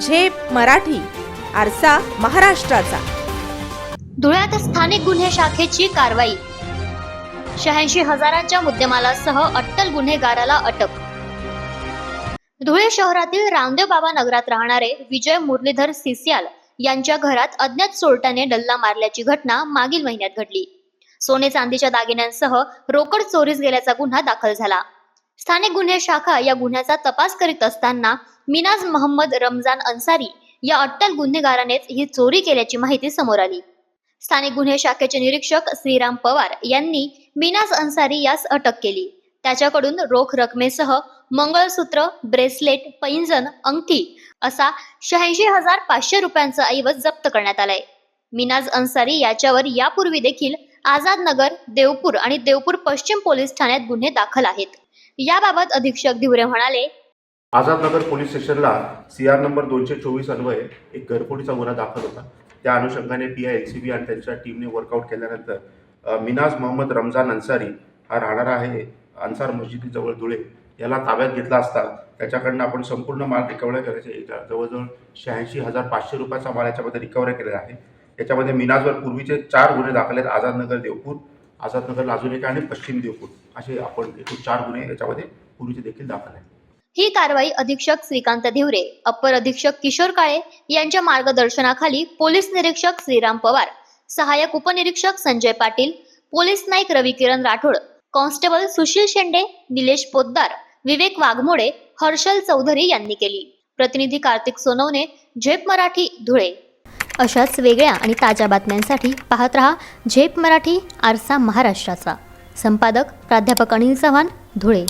झेप मराठी आरसा महाराष्ट्राचा. धुळ्यात स्थानिक गुन्हे शाखेची कारवाई. शहाऐंशी हजारांच्या मुद्देमालासह अट्टल गुन्हेगाराला अटक. धुळे शहरातील रामदेव बाबा नगरात राहणारे विजय मुरलीधर सिसियाल यांच्या घरात अज्ञात चोरट्याने डल्ला मारल्याची घटना मागील महिन्यात घडली. सोने चांदीच्या दागिन्यांसह रोकड चोरीस गेल्याचा गुन्हा दाखल झाला. स्थानिक गुन्हे शाखा या गुन्ह्याचा तपास करीत असताना मिनाज मोहम्मद रमजान अन्सारी या अट्टल गुन्हेगारानेच ही चोरी केल्याची माहिती समोर आली. स्थानिक गुन्हे शाखेचे निरीक्षक श्रीराम पवार यांनी मिनाज अन्सारी यास अटक केली. त्याच्याकडून रोख रकमेसह मंगळसूत्र ब्रेसलेट पैंजण अंगठी असा शहाऐंशी हजार पाचशे रुपयांचा ऐवज जप्त करण्यात आलाय. मिनाज अन्सारी याच्यावर यापूर्वी देखील आझाद नगर देवपूर आणि देवपूर पश्चिम पोलीस ठाण्यात गुन्हे दाखल आहेत. याबाबत अधीक्षक धिवरे म्हणाले आझादनगर पोलीस स्टेशनला सी आर नंबर दोनशे चोवीस अन्वये एक घरफोडीचा गुन्हा दाखल होता. त्या अनुषंगाने P I L C B आणि त्यांच्या टीमने वर्कआउट केल्यानंतर मिनाज मोहम्मद रमजान अन्सारी हा राहणारा आहे अन्सार मस्जिदीजवळ धुळे याला ताब्यात घेतला असता त्याच्याकडनं आपण संपूर्ण माल रिकव्हर करायचा. जवळजवळ शहाऐंशी हजार पाचशे रुपयाचा माल याच्यामध्ये रिकव्हर केलेला आहे. याच्यामध्ये मिनाजवर पूर्वीचे चार गुन्हे दाखल आहेत. आझादनगर देवपूर आझादनगरला अजून एक आणि पश्चिम देवपूर. असे आपण एकूण चार गुन्हे याच्यामध्ये पूर्वीचे देखील दाखल आहेत. ही कारवाई अधीक्षक श्रीकांत धिवरे अपर अधीक्षक किशोर काळे यांच्या मार्गदर्शनाखाली पोलीस निरीक्षक श्रीराम पवार सहाय्यक उपनिरीक्षक संजय पाटील पोलीस नाईक रविकिरण राठोड कॉन्स्टेबल सुशील शेंडे निलेश पोद्दार विवेक वाघमोडे हर्षल चौधरी यांनी केली. प्रतिनिधी कार्तिक सोनवणे झेप मराठी धुळे. अशाच वेगळ्या आणि ताज्या बातम्यांसाठी पाहत रहा झेप मराठी आरसा महाराष्ट्राचा. संपादक प्राध्यापक अनिल चव्हाण धुळे.